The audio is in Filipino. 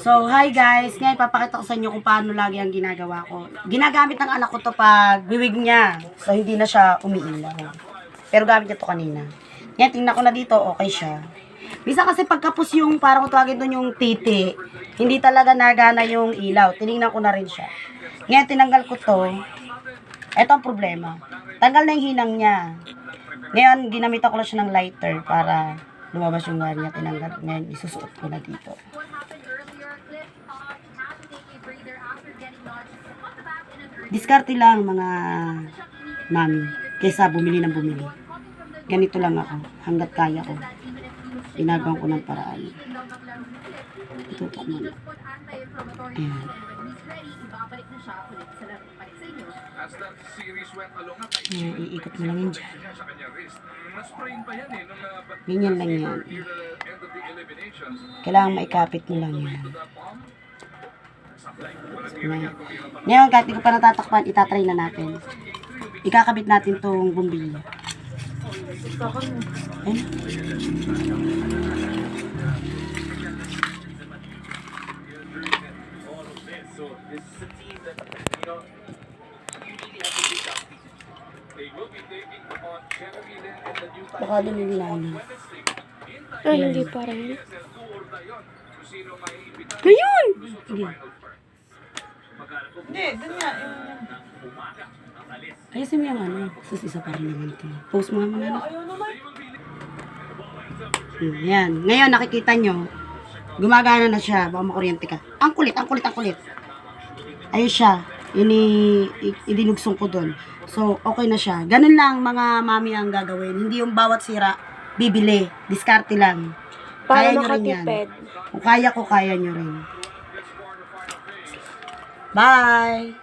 So, hi guys. Ngayon, papakita ko sa inyo kung paano lagi ang ginagawa ko. Ginagamit ng anak ko to pag wiwig niya. So, hindi na siya umiilaw. Pero gamit niya to kanina. Ngayon, tingnan ko na dito, okay siya. Bisa kasi pagkapos yung, parang tawagin doon yung titi, hindi talaga nagana yung ilaw. Tinignan ko na rin siya. Ngayon, tinanggal ko to. Ito ang problema. Tanggal na yung hinang niya. Ngayon, ginamitan ko lang siya ng lighter para lumabas yung wire niya. Tinanggal. Ngayon, isusuot ko na dito. Diskarte lang mga mami kaysa bumili ng bumili. Ganito lang ako hanggat kaya ko. Ginagawa ko ng paraan. Itutok mo na. Ayan. Ayan, iikot mo lang yun dyan. Ganyan lang yan. Kailangan maikapit mo lang yan. Palm, sablay. Ngayon, kahit di ko pa natatakpan, itatry na natin. Ikakabit natin tong bumbilya. Ayun. They will be taking on Jeremy Lin in the new Baka lumilalim. Ay, hindi parang yun. SL2 or Dayon. Kung sino may imbita Ngayon! Sige. Hindi, dun nga. Ayusin mo yung ano. Sus, isa pa rin naman ito. Post mo nga mga ano. ayaw naman. Yan. Ngayon, nakikita nyo. Gumagana na siya. Baka makuryente ka. Ang kulit, ang kulit, ang kulit. Ayun siya. Ini, i- idinugsong ko doon. So, okay na siya. Ganun lang mga mami ang gagawin. Hindi yung bawat sira, bibili. Diskarte lang. Para Kaya nyo rin yan. Kung kaya ko, kaya nyo rin. Bye!